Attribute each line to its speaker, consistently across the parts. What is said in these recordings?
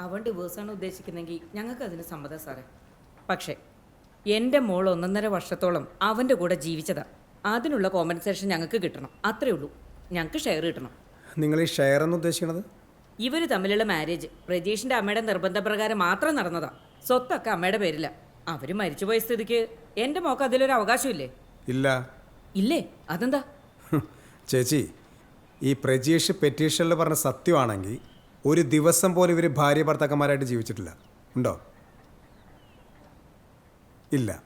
Speaker 1: അവൻ ഡിവോഴ്സാണ് ഉദ്ദേശിക്കുന്നതെങ്കിൽ ഞങ്ങൾക്ക് അതിന് സമ്മതം സാറേ. പക്ഷേ എന്റെ മോൾ ഒന്നൊന്നര വർഷത്തോളം അവന്റെ കൂടെ ജീവിച്ചതാ. അതിനുള്ള കോമ്പൻസേഷൻ ഞങ്ങൾക്ക് കിട്ടണം. അത്രേ ഉള്ളൂ. ഞങ്ങൾക്ക് ഷെയർ കിട്ടണം.
Speaker 2: നിങ്ങൾ ഈ ഷെയർ എന്ന് ഉദ്ദേശിക്കുന്നത്
Speaker 1: ഇവർ തമ്മിലുള്ള മാരേജ് പ്രജീഷിന്റെ അമ്മയുടെ നിർബന്ധപ്രകാരം മാത്രം നടന്നതാ. സ്വത്തൊക്കെ അമ്മയുടെ പേരില്ല അവർ മരിച്ചുപോയ സ്ഥിതിക്ക് എന്റെ മോക്ക് അതിലൊരു അവകാശമില്ലേ?
Speaker 2: ഇല്ല.
Speaker 1: ഇല്ലേ? അതെന്താ?
Speaker 2: ചേച്ചി ഈ പ്രജീഷ് പെറ്റീഷനിൽ പറഞ്ഞ സത്യമാണെങ്കിൽ ഒരു ദിവസം പോലും ഇവർ ഭാര്യ ഭർത്താക്കന്മാരായിട്ട് ജീവിച്ചിട്ടില്ല. ഉണ്ടോ? ഇല്ല.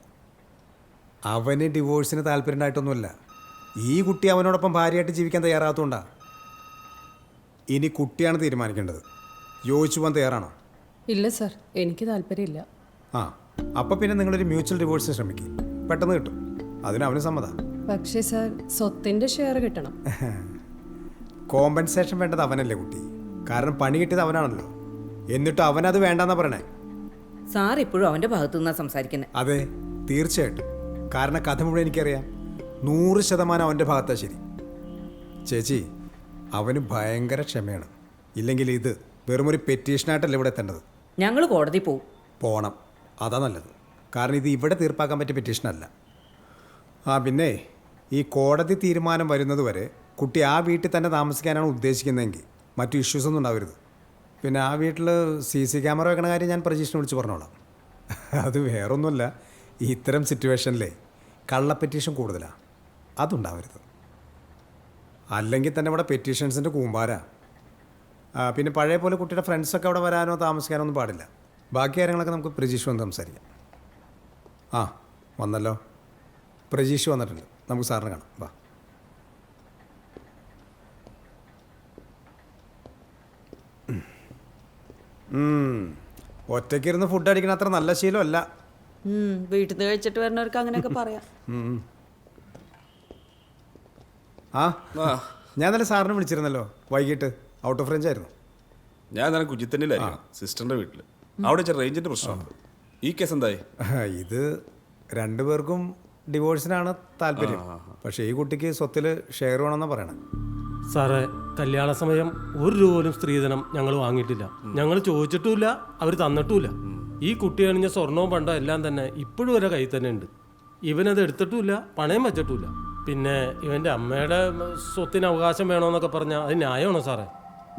Speaker 2: അവന് ഡിവോഴ്സിന് താല്പര്യമുണ്ടായിട്ടൊന്നുമില്ല. ഈ കുട്ടി അവനോടൊപ്പം ഭാര്യയായിട്ട് ജീവിക്കാൻ തയ്യാറാകത്തോണ്ടാ ഇനി കുട്ടിയാണ് തീരുമാനിക്കേണ്ടത്. യോജിച്ചു പോകാൻ തയ്യാറാണോ?
Speaker 3: ഇല്ല സർ എനിക്ക് താല്പര്യമില്ല.
Speaker 2: ആ അപ്പം പിന്നെ നിങ്ങളൊരു മ്യൂച്വൽ ഡിവോഴ്സിന് ശ്രമിക്കും. പെട്ടെന്ന് കിട്ടും. അതിന് അവന് സമ്മതം.
Speaker 3: പക്ഷേ സർ സ്വത്തിന്റെ ഷെയർ കിട്ടണം.
Speaker 2: കോമ്പൻസേഷൻ വേണ്ടത് അവനല്ലേ കുട്ടി. കാരണം പണി കിട്ടിയത് അവനാണല്ലോ. എന്നിട്ട് അവനത് വേണ്ടെന്നാ പറയണേ.
Speaker 1: സാർ ഇപ്പോഴും അവന്റെ ഭാഗത്തു നിന്നാണ് സംസാരിക്കുന്നത്
Speaker 2: അതെ തീർച്ചയായിട്ടും. കാരണം കഥ മുഴുവൻ എനിക്കറിയാം. നൂറ് ശതമാനം അവന്റെ ഭാഗത്താ ശരി. ചേച്ചി അവന് ഭയങ്കര ക്ഷമയാണ്. ഇല്ലെങ്കിൽ ഇത് വെറുമൊരു പെറ്റീഷനായിട്ടല്ല ഇവിടെ എത്തേണ്ടത്?
Speaker 1: ഞങ്ങൾ കോടതി പോവും.
Speaker 2: പോണം. അതാ നല്ലത്. കാരണം ഇത് ഇവിടെ തീർപ്പാക്കാൻ പറ്റിയ പെറ്റീഷനല്ല. ആ പിന്നെ ഈ കോടതി തീരുമാനം വരുന്നത് വരെ കുട്ടി ആ വീട്ടിൽ തന്നെ താമസിക്കാനാണ് ഉദ്ദേശിക്കുന്നതെങ്കിൽ മറ്റു ഇഷ്യൂസ് ഒന്നും ഉണ്ടാവരുത്. പിന്നെ ആ വീട്ടിൽ സി സി ക്യാമറ വെക്കണ കാര്യം ഞാൻ പ്രജീഷിനെ വിളിച്ച് പറഞ്ഞോളാം. അത് വേറൊന്നുമല്ല ഈ ഇത്തരം സിറ്റുവേഷനിലെ കള്ള പെറ്റീഷൻ കൂടുതലാണ് അതുണ്ടാവരുത്. അല്ലെങ്കിൽ തന്നെ ഇവിടെ പെറ്റീഷൻസിന്റെ കൂമ്പാര. പിന്നെ പഴയ പോലെ കുട്ടിയുടെ ഫ്രണ്ട്സൊക്കെ അവിടെ വരാനോ താമസിക്കാനോ ഒന്നും പാടില്ല. ബാക്കി കാര്യങ്ങളൊക്കെ നമുക്ക് പ്രജീഷ് വന്ന് സംസാരിക്കാം. ആ വന്നല്ലോ. പ്രജീഷ് വന്നിട്ടുണ്ട്. നമുക്ക് സാറിന് കാണാം. വാ. ഒറ്റയ്ക്കിരുന്ന് ഫുഡ് അടിക്കണ അത്ര നല്ല ശീലമല്ല.
Speaker 4: വീട്ടിൽ നിന്ന് കഴിച്ചിട്ട് വരുന്നവർക്ക് അങ്ങനെയൊക്കെ പറയാം.
Speaker 2: ആ ഞാൻ നല്ല സാറിനെ വിളിച്ചിരുന്നല്ലോ വൈകിട്ട്. ഔട്ട് ഓഫ് റേഞ്ച് ആയിരുന്നു.
Speaker 5: ഞാൻ നല്ല കുജിത്തന്നെ സിസ്റ്ററിന്റെ വീട്ടിൽ അവിടെ റേഞ്ചിന്റെ പ്രശ്നമുണ്ട് ഈ കേസ് എന്തായി?
Speaker 2: ഇത് രണ്ടുപേർക്കും ഡിവോഴ്സിനാണ് താല്പര്യം. പക്ഷേ ഈ കുട്ടിക്ക് സ്വത്തിൽ ഷെയർ വേണമെന്നാണ് പറയണത്
Speaker 6: സാറേ കല്യാണ സമയം ഒരു രൂപ പോലും സ്ത്രീധനം ഞങ്ങൾ വാങ്ങിയിട്ടില്ല. ഞങ്ങൾ ചോദിച്ചിട്ടുമില്ല അവർ തന്നിട്ടുമില്ല. ഈ കുട്ടി അണിഞ്ഞ സ്വർണവും പണ്ടോ എല്ലാം തന്നെ ഇപ്പോഴും വരെ കയ്യിൽ തന്നെ ഉണ്ട്. ഇവനത് എടുത്തിട്ടുമില്ല പണയം വെച്ചിട്ടുമില്ല. പിന്നെ ഇവന്റെ അമ്മയുടെ സ്വത്തിന് അവകാശം വേണമെന്നൊക്കെ പറഞ്ഞാൽ അത് ന്യായമാണോ സാറേ?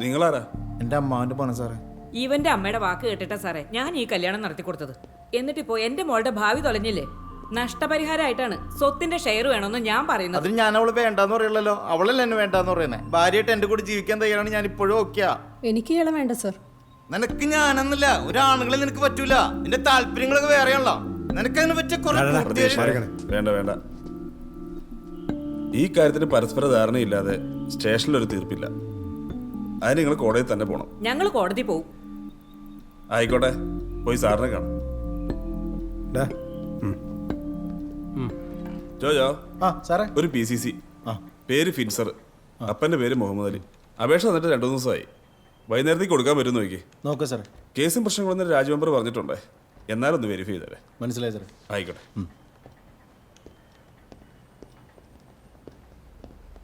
Speaker 5: നിങ്ങളാരാ?
Speaker 7: എന്റെ അമ്മാവന്റെ പണം സാറേ.
Speaker 1: ഇവന്റെ അമ്മയുടെ വാക്ക് കേട്ടിട്ടാ സാറേ ഞാൻ ഈ കല്യാണം നടത്തി കൊടുത്തത് എന്നിട്ടിപ്പോ എന്റെ മോളുടെ ഭാവി തൊലഞ്ഞില്ലേ? നഷ്ടപരിഹാരമായിട്ടാണ് സ്വത്തിന്റെ ഷെയർ വേണമെന്ന് ഞാൻ പറയുന്നത്.
Speaker 7: അതിന് ഞാൻ അവൾ വേണ്ടെന്ന് പറയല്ലോ അവളല്ലേ എന്നെ വേണ്ടെന്ന് പറയുന്നേ. ഭാര്യയായിട്ട് എന്റെ കൂടെ ജീവിക്കാൻ തയ്യാറാണ് ഞാൻ ഇപ്പോഴും ഓക്കെയാ.
Speaker 3: എനിക്ക് ഇയാളെ വേണ്ട സർ
Speaker 7: നിനക്ക് ഞാനെന്നില്ല ഒരാണുങ്ങളെ നിനക്ക് പറ്റൂല. നിന്റെ താല്പര്യങ്ങളൊക്കെ വേറെയാണല്ലോ. നിനക്ക് അതിനെ പറ്റിയ കുറെ പൂർത്തിയായി-
Speaker 5: വേണ്ട വേണ്ട ഈ കാര്യത്തിന് പരസ്പര ധാരണയില്ലാതെ സ്റ്റേഷനിൽ ഒരു തീർപ്പില്ല. അതിന് നിങ്ങൾ കോടതിയിൽ തന്നെ പോകണം
Speaker 1: ഞങ്ങൾ കോടതി പോവും.
Speaker 5: ആയിക്കോട്ടെ. പോയി സാറിനെ കാണാം.
Speaker 2: ഡാ.
Speaker 5: ജോജോ.
Speaker 7: ആ സാറേ.
Speaker 5: ഒരു പി സി സി പേര് ഫിൻസർ. അപ്പന്റെ പേര് മുഹമ്മദ് അലി. അപേക്ഷ തന്നിട്ട് രണ്ടു ദിവസമായി. വൈകുന്നേരത്തേക്ക് കൊടുക്കാൻ പറ്റും നോക്കി.
Speaker 7: നോക്കാം സാറേ.
Speaker 5: കേസും പ്രശ്നങ്ങളൊന്നും രാജമെമ്പർ പറഞ്ഞിട്ടുണ്ടേ. എന്നാലൊന്ന് വെരിഫൈ ചെയ്തേ
Speaker 7: മനസ്സിലായി സാറേ.
Speaker 5: ആയിക്കോട്ടെ.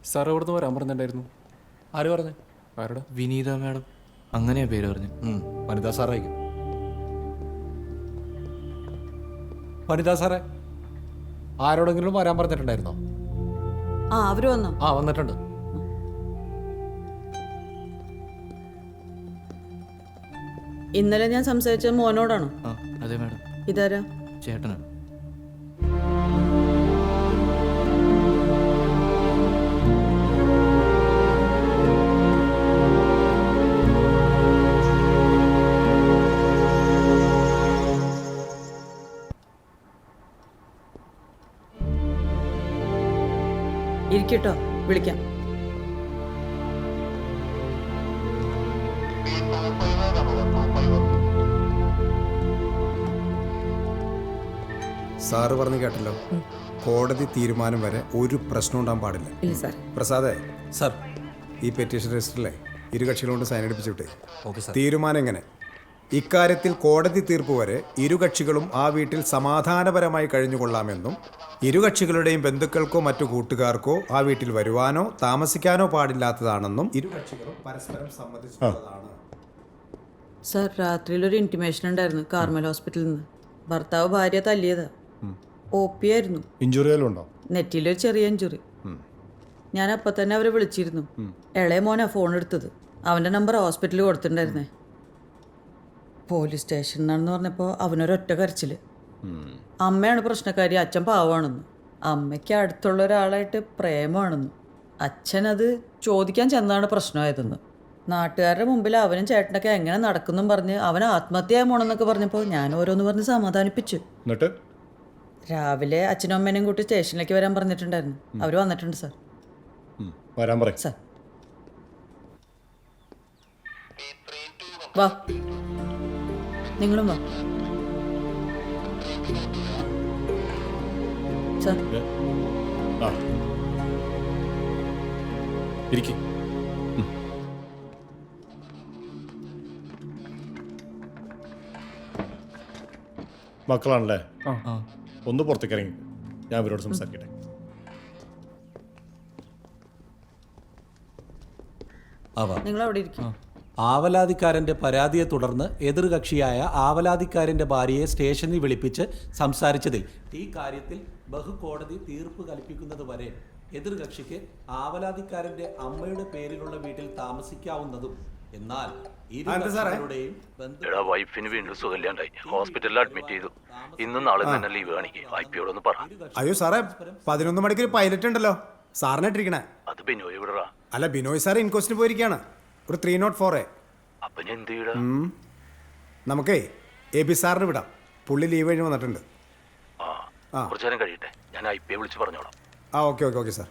Speaker 8: സാർ അവിടുന്ന് വരാൻ പറഞ്ഞിട്ടുണ്ടായിരുന്നു. ആര് പറഞ്ഞു? ആരുടെ?
Speaker 9: വിനീത മാഡം. അങ്ങനെയാ പേര് പറഞ്ഞു.
Speaker 8: വനിതാ സാറായിരിക്കും. വനിതാ സാറേ. ആരോടെങ്കിലും വരാൻ പറഞ്ഞിട്ടുണ്ടായിരുന്നോ?
Speaker 4: ആ അവർ വന്നു.
Speaker 8: ആ വന്നിട്ടുണ്ട്.
Speaker 4: ഇന്നലെ ഞാൻ സംസാരിച്ചത് മോനോടാണോ?
Speaker 9: ആ അതെ മാഡം.
Speaker 4: ഇതാരാ?
Speaker 9: ചേട്ടനാണ്.
Speaker 4: ഇരിക്കട്ടോ. വിളിക്കാം.
Speaker 2: സാറ് പറഞ്ഞു കേട്ടല്ലോ. കോടതി തീരുമാനം വരെ ഒരു പ്രശ്നം ഉണ്ടാകാൻ പാടില്ല.
Speaker 1: ഇല്ല സാർ
Speaker 2: പ്രസാദേ.
Speaker 8: സാർ.
Speaker 2: ഈ പെറ്റീഷൻ രജിസ്റ്ററിലെ ഇരു കക്ഷികളോണ്ട് സൈൻ അടിപ്പിച്ചിട്ടേ
Speaker 8: വിട്ടേ. സാർ.
Speaker 2: തീരുമാനം എങ്ങനെ? ഇക്കാര്യത്തിൽ കോടതി തീർപ്പ് വരെ ഇരുകക്ഷികളും ആ വീട്ടിൽ സമാധാനപരമായി കഴിഞ്ഞുകൊള്ളാമെന്നും ഇരുകക്ഷികളുടെയും ബന്ധുക്കൾക്കോ മറ്റു കൂട്ടുകാർക്കോ ആ വീട്ടിൽ വരുവാനോ താമസിക്കാനോ പാടില്ലാത്തതാണെന്നും ഇരുകക്ഷികളും പരസ്പരം സമ്മതിച്ചിട്ടുള്ളതാണ്.
Speaker 4: സർ രാത്രിയിൽ ഒരു ഇന്റിമേഷൻ ഉണ്ടായിരുന്നു കാർമൽ ഹോസ്പിറ്റലിൽ നിന്ന് ഭർത്താവ് ഭാര്യ തല്ലിയതാ. ഒ പി ആയിരുന്നു
Speaker 10: ഇഞ്ചുറി ഉണ്ടോ?
Speaker 4: നെറ്റിലൊരു ചെറിയ ഇഞ്ചുറി ഞാൻ അപ്പം തന്നെ അവരെ വിളിച്ചിരുന്നു. ഇളയ മോനാ ഫോൺ എടുത്തത്. അവന്റെ നമ്പർ ഹോസ്പിറ്റലിൽ കൊടുത്തിട്ടുണ്ടായിരുന്നേ. പോലീസ് സ്റ്റേഷനിലാണെന്ന് പറഞ്ഞപ്പോൾ അവനൊരൊറ്റ കരച്ചിൽ അമ്മയാണ് പ്രശ്നക്കാരി അച്ഛൻ പാവമാണെന്ന് അമ്മയ്ക്ക് അടുത്തുള്ള ഒരാളായിട്ട് പ്രേമമാണെന്ന്. അച്ഛനത് ചോദിക്കാൻ ചെന്നാണ് പ്രശ്നമായതെന്ന്. നാട്ടുകാരുടെ മുമ്പിൽ അവനും ചേട്ടനൊക്കെ എങ്ങനെ നടക്കുന്നും പറഞ്ഞ് അവൻ ആത്മഹത്യ പോണെന്നൊക്കെ പറഞ്ഞപ്പോൾ ഞാൻ ഓരോന്ന് പറഞ്ഞ് സമാധാനിപ്പിച്ചു.
Speaker 10: എന്നിട്ട്?
Speaker 4: രാവിലെ അച്ഛനും അമ്മേനെയും കൂട്ടി സ്റ്റേഷനിലേക്ക് വരാൻ പറഞ്ഞിട്ടുണ്ടായിരുന്നു. അവർ വന്നിട്ടുണ്ട് സാർ.
Speaker 10: വരാൻ പറയും.
Speaker 4: സാർ. വാ. നിങ്ങളും വാ. സാർ.
Speaker 10: ആ. ഇരിക്കും. മക്കളാണല്ലേ? ഒന്ന് പുറത്തേക്ക് ഇറങ്ങി ഞാൻ ഇവരോട് സംസാരിക്കട്ടെ.
Speaker 4: നിങ്ങൾ അവിടെ ഇരിക്കും.
Speaker 11: ആവലാതിക്കാരന്റെ പരാതിയെ തുടർന്ന് എതിർകക്ഷിയായ ആവലാതിക്കാരന്റെ ഭാര്യയെ സ്റ്റേഷനിൽ വിളിപ്പിച്ച് സംസാരിച്ചതിൽ ഈ കാര്യത്തിൽ ബഹുകോടതി തീർപ്പ് കൽപ്പിക്കുന്നത് വരെ എതിർകക്ഷിക്ക് ആവലാതിക്കാരന്റെ അമ്മയുടെ പേരിലുള്ള വീട്ടിൽ താമസിക്കാവുന്നതും എന്നാൽ
Speaker 9: വൈഫിന് വീണ്ടും സുഖമില്ലാണ്ടായി. ഹോസ്പിറ്റലിൽ അഡ്മിറ്റ് ചെയ്തു. ഇന്നും നാളെ തന്നെ ലീവ് കാണിക്കും. പറ.
Speaker 2: അയ്യോ സാറേ പതിനൊന്ന് മണിക്ക് ഒരു പൈലറ്റ് ഉണ്ടല്ലോ. സാറിനെ ഇട്ടിരിക്കണേ.
Speaker 9: അത് ബിനോയ് വിടറാ
Speaker 2: അല്ല ബിനോയ് സാർ ഇൻക്വസ്റ്റിന് പോയിരിക്കുകയാണ് ഒരു ത്രീ നോട്ട് ഫോറേ
Speaker 9: അപ്പൊ ഞാൻ എന്ത് ചെയ്യടാ
Speaker 2: നമുക്കേ എ ബി സാറിന് വിടാം. പുള്ളി ലീവ് കഴിഞ്ഞ് വന്നിട്ടുണ്ട്.
Speaker 9: ആ
Speaker 2: ആ.
Speaker 9: കുറച്ചു നേരം കഴിയട്ടെ. ഞാൻ ഐ പിയെ വിളിച്ച് പറഞ്ഞോളാം.
Speaker 2: ആ ഓക്കെ ഓക്കെ ഓക്കെ സാർ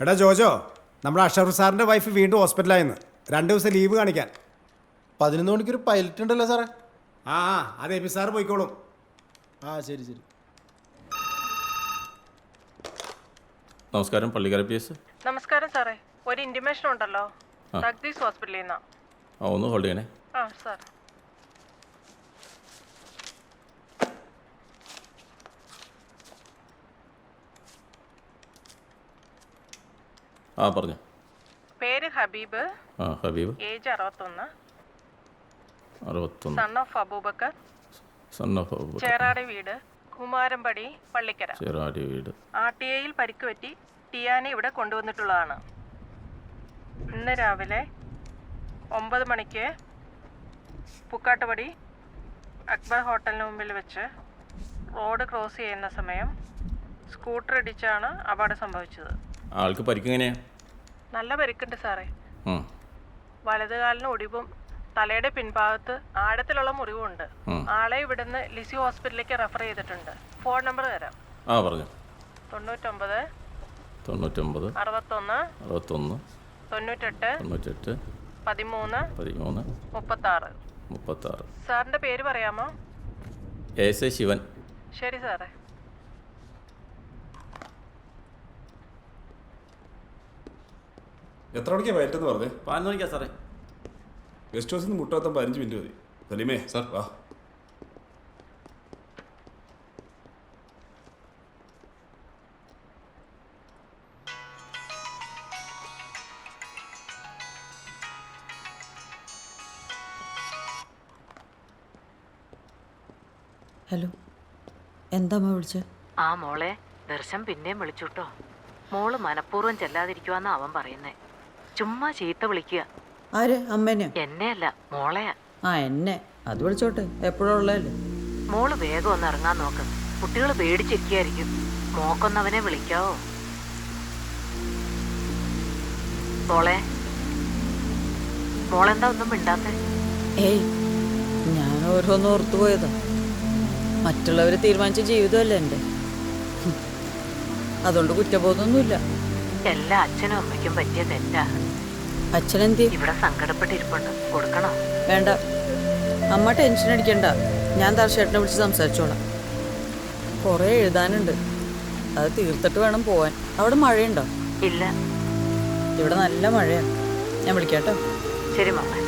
Speaker 2: എടാ ജോജോ നമ്മുടെ അഷറഫ് സാറിന്റെ വൈഫ് വീണ്ടും ഹോസ്പിറ്റലായിരുന്നു രണ്ട് ദിവസം ലീവ് കാണിക്കാൻ.
Speaker 10: പതിനൊന്ന് മണിക്കൊരു പൈലറ്റ് ഉണ്ടല്ലോ സാറേ.
Speaker 2: ആ ആ അത് എ ബി സാർ പോയിക്കോളും.
Speaker 10: ആ ശരി ശരി.
Speaker 8: നമസ്കാരം പള്ളിക്കര പി എസ്
Speaker 3: നമസ്കാരം സാറേ. ഒരു ഇന്റിമേഷൻ ഉണ്ടല്ലോ. തഗ്ദീസ് ഹോസ്പിറ്റലിൽ നിന്നാ
Speaker 8: ആ ഒന്ന് ഹോൾഡ് ചെയ്യണേ.
Speaker 3: ആ സാർ.
Speaker 8: ആ പറഞ്ഞു.
Speaker 3: പേര് ഹബീബ്.
Speaker 8: ആ ഹബീബ്.
Speaker 3: ഏജ് അറുപത്തൊന്ന്.
Speaker 8: അറുപത്തൊന്ന്.
Speaker 3: Son of Abubakar.
Speaker 8: Son of Abubakar.
Speaker 3: Cheradi വീട് കുമാരമ്പടി പള്ളിക്കര.
Speaker 8: ചേറാടി വീട്.
Speaker 3: ആർ ടി ഐയിൽ പരിക്ക് പറ്റി ടിയാനെ ഇവിടെ കൊണ്ടുവന്നിട്ടുള്ളതാണ്. ഇന്ന് രാവിലെ ഒമ്പത് മണിക്ക് പുക്കാട്ടുപടി അക്ബർ ഹോട്ടലിന് മുമ്പിൽ വെച്ച് റോഡ് ക്രോസ് ചെയ്യുന്ന സമയം സ്കൂട്ടർ ഇടിച്ചാണ് അപകടം സംഭവിച്ചത്.
Speaker 8: ആൾക്ക് പരിക്കെങ്ങനെയാ
Speaker 3: നല്ല പരിക്കുണ്ട് സാറേ. വലതുകാലിന് ഒടിവും തലയുടെ പിൻഭാഗത്ത് ആഴത്തിലുള്ള
Speaker 8: മുറിവുണ്ട്.
Speaker 3: ആളെ ഇവിടുന്ന് ലിസി ഹോസ്പിറ്റലിലേക്ക് റെഫർ ചെയ്തിട്ടുണ്ട്. ഫോൺ നമ്പർ തരാം.
Speaker 8: ആ പറഞ്ഞു.
Speaker 3: തൊണ്ണൂറ്റൊമ്പത്
Speaker 8: തൊണ്ണൂറ്റൊമ്പത്
Speaker 3: അറുപത്തൊന്ന്
Speaker 8: അറുപത്തൊന്ന്
Speaker 3: തൊണ്ണൂറ്റെട്ട്
Speaker 8: തൊണ്ണൂറ്റെട്ട്
Speaker 3: പതിമൂന്ന്
Speaker 8: പതിമൂന്ന്
Speaker 3: മുപ്പത്താറ്.
Speaker 8: മുപ്പത്താറ്.
Speaker 3: സാറിന്റെ പേര് പറയാമോ?
Speaker 8: S A Shivan.
Speaker 3: ശരി സാറേ.
Speaker 5: എത്ര മണിക്കാണ് വയറ്റെന്ന് പറഞ്ഞേ?
Speaker 8: പതിനൊന്ന് മണിക്കാ സാറേ.
Speaker 5: ഗസ്റ്റ് ഹൗസിൽ നിന്ന് മുട്ടാത്താൻ പതിനഞ്ച് മിനിറ്റ് മതി. സലീമേ സാർ. വാ.
Speaker 4: എന്താ അമ്മ വിളിച്ചേ?
Speaker 1: ആ മോളെ ദർശൻ പിന്നെയും വിളിച്ചുട്ടോ. മോൾ മനഃപൂർവം ചെല്ലാതിരിക്കുവാന്നാ അവൻ പറയുന്നേ. ചുമ്മാ ചീത്ത വിളിക്കുക.
Speaker 4: ആര്? അമ്മേനെ
Speaker 1: എന്നെയല്ല മോളെയാ.
Speaker 4: ആ എന്നെ. അത് വിളിച്ചോട്ടെ എപ്പോഴും ഉള്ളതല്ലേ.
Speaker 1: മോൾ വേഗം ഒന്ന് ഇറങ്ങാൻ നോക്ക്. കുട്ടികൾ പേടിച്ചിരിക്കായിരിക്കും മോക്കൊന്നവനെ വിളിക്കാവോ? മോളെ മോളെന്താ ഒന്നും മിണ്ടാത്തെ?
Speaker 4: ഏയ് ഞാൻ ഓരോന്ന് ഓർത്തു പോയതാ മറ്റുള്ളവർ തീരുമാനിച്ച ജീവിതമല്ല എന്റെ. അതുകൊണ്ട് കുറ്റബോധമൊന്നുമില്ല.
Speaker 1: എല്ലാ അച്ഛനും അമ്മയ്ക്കും പറ്റിയ തെറ്റാ.
Speaker 4: അച്ഛനെന്തി?
Speaker 1: ഇവിടെ സങ്കടപ്പെട്ടിരിപ്പുണ്ട്. കൊടുക്കണോ?
Speaker 4: വേണ്ട. അമ്മ ടെൻഷൻ അടിക്കണ്ട. ഞാൻ തർശേട്ടനെ വിളിച്ച് സംസാരിച്ചോളാം. കുറേ എഴുതാനുണ്ട്. അത് തീർത്തിട്ട് വേണം പോവാൻ. അവിടെ മഴയുണ്ടോ?
Speaker 1: ഇല്ല.
Speaker 4: ഇവിടെ നല്ല മഴയാണ് ഞാൻ വിളിക്കാട്ടോ.
Speaker 1: ശരി മോളെ